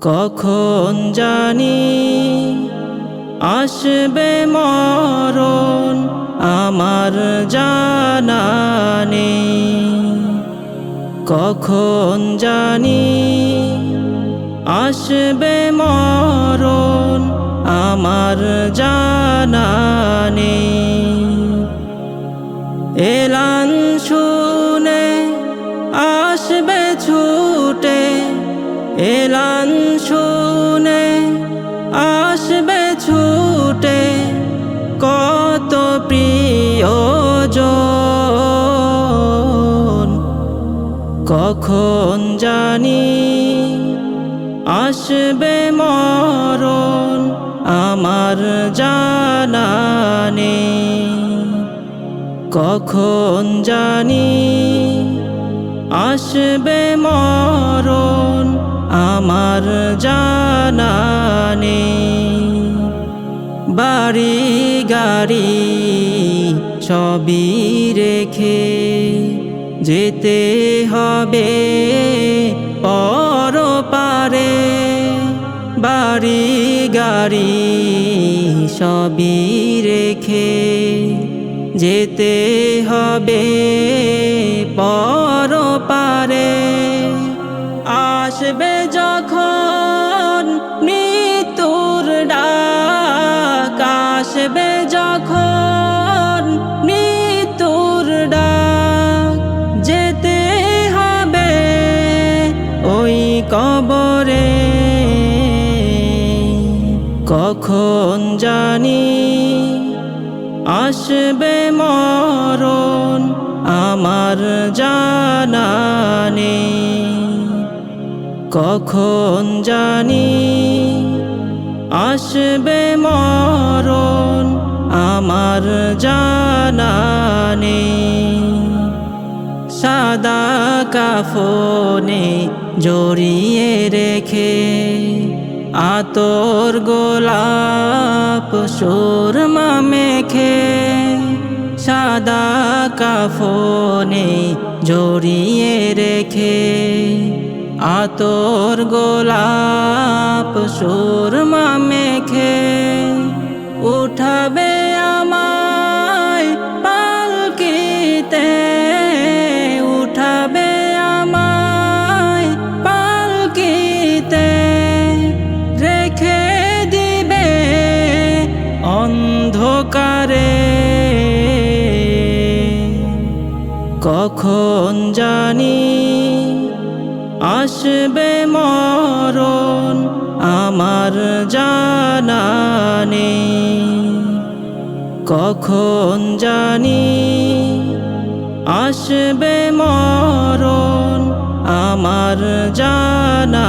কখন জানি আসবে মরণ আমার জানা নেই। কখন জানি আসবে মরণ আমার জানা নেই। এলান শুনে আসবে ছুটে এলান শুনে আসবে ছুটে কত প্রিয়জন। কখন জানি আসবে মরণ আমার জানা কখন জানি আসবে মরণ আমার জানা নেই। বাড়ি, গাড়ি সবই রেখে যেতে হবে পর পারে। বাড়ি, গাড়ি সবই রেখে যেতে হবে কবরে। কখন জানি আসবে মরণ আমার জানা নেই। কখন জানি আসবে মরণ আমার জানা কাফনে জড়িয়ে রেখে আতর গোলাপ সুরমা মেখে সাদা কাফনে জড়িয়ে রেখে আতর গোলাপ সুরমা মেখে অন্ধকারে। কখন জানি আসবে মরণ আমার জানা কখন জানি আসবে মরণ আমার জানা